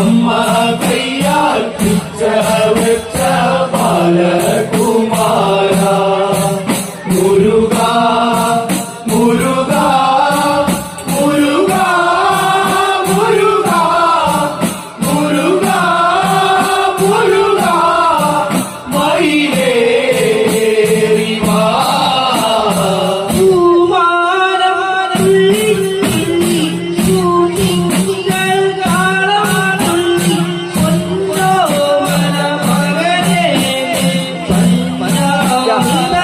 Amen. Hallelujah.